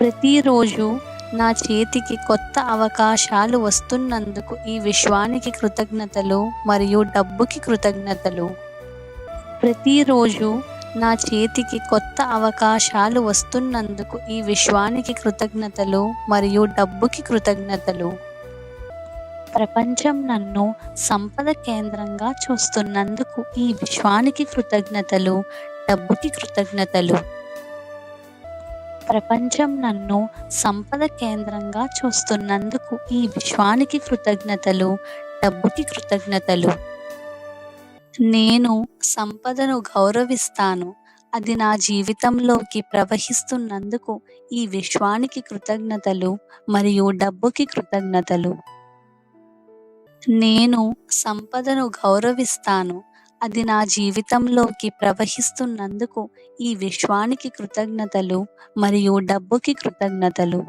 ప్రతిరోజు నా చేతికి కొత్త అవకాశాలు వస్తున్నందుకు ఈ విశ్వానికి కృతజ్ఞతలు మరియు డబ్బుకి కృతజ్ఞతలు. ప్రతిరోజు నా చేతికి కొత్త అవకాశాలు వస్తున్నందుకు ఈ విశ్వానికి కృతజ్ఞతలు మరియు డబ్బుకి కృతజ్ఞతలు. ప్రపంచం నన్ను సంపద కేంద్రంగా చూస్తున్నందుకు ఈ విశ్వానికి కృతజ్ఞతలు డబ్బుకి కృతజ్ఞతలు. ప్రపంచం నన్ను సంపద కేంద్రంగా చూస్తున్నందుకు ఈ విశ్వానికి కృతజ్ఞతలు డబ్బుకి కృతజ్ఞతలు. నేను సంపదను గౌరవిస్తాను. అది నా జీవితంలోకి ప్రవహిస్తున్నందుకు ఈ విశ్వానికి కృతజ్ఞతలు మరియు డబ్బుకి కృతజ్ఞతలు. నేను సంపదను గౌరవిస్తాను. అది నా జీవితంలోకి ప్రవహిస్తున్నందుకు ఈ విశ్వానికి కృతజ్ఞతలు మరియు డబ్బుకి కృతజ్ఞతలు.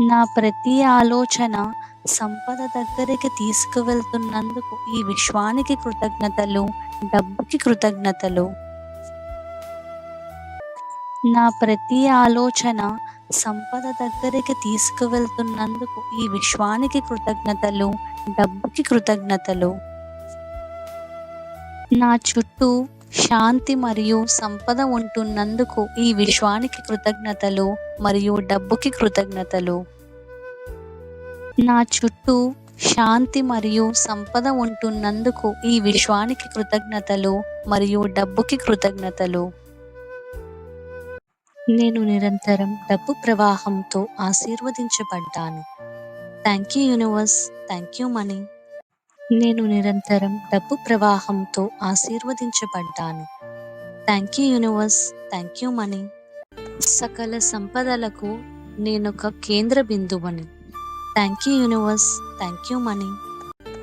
నా ప్రతి ఆలోచన సంపద దగ్గరికి తీసుకువెళ్తున్నందుకు ఈ విశ్వానికి కృతజ్ఞతలు డబ్బుకి కృతజ్ఞతలు. నా ప్రతి ఆలోచన సంపద దగ్గరికి తీసుకువెళ్తున్నందుకు ఈ విశ్వానికి కృతజ్ఞతలు డబ్బుకి కృతజ్ఞతలు. నా చుట్టూ శాంతి మరియు సంపద ఉంటున్నందుకు ఈ విశ్వానికి కృతజ్ఞతలు మరియు డబ్బుకి కృతజ్ఞతలు. నా చుట్టూ శాంతి మరియు సంపద ఉంటున్నందుకు ఈ విశ్వానికి కృతజ్ఞతలు మరియు డబ్బుకి కృతజ్ఞతలు. నేను నిరంతరం డబ్బు ప్రవాహంతో ఆశీర్వదించబడ్డాను. Thank you universe thank you money నేను నిరంతరం డబ్బు ప్రవాహంతో ఆశీర్వదించబడ్డాను. Thank you universe thank you money సకల సంపదలకు నేనొక కేంద్ర బిందువని. Thank you universe thank you money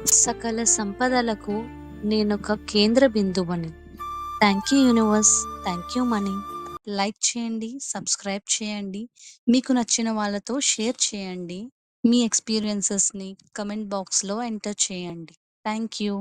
సకల సంపదలకు నేనొక కేంద్ర బిందువని. Thank you universe thank you money like చేయండి సబ్స్క్రైబ్ చేయండి. మీకు నచ్చిన వాళ్ళతో షేర్ చేయండి. మీ ఎక్స్పీరియన్సెస్ని కమెంట్ బాక్స్లో ఎంటర్ చేయండి. Thank you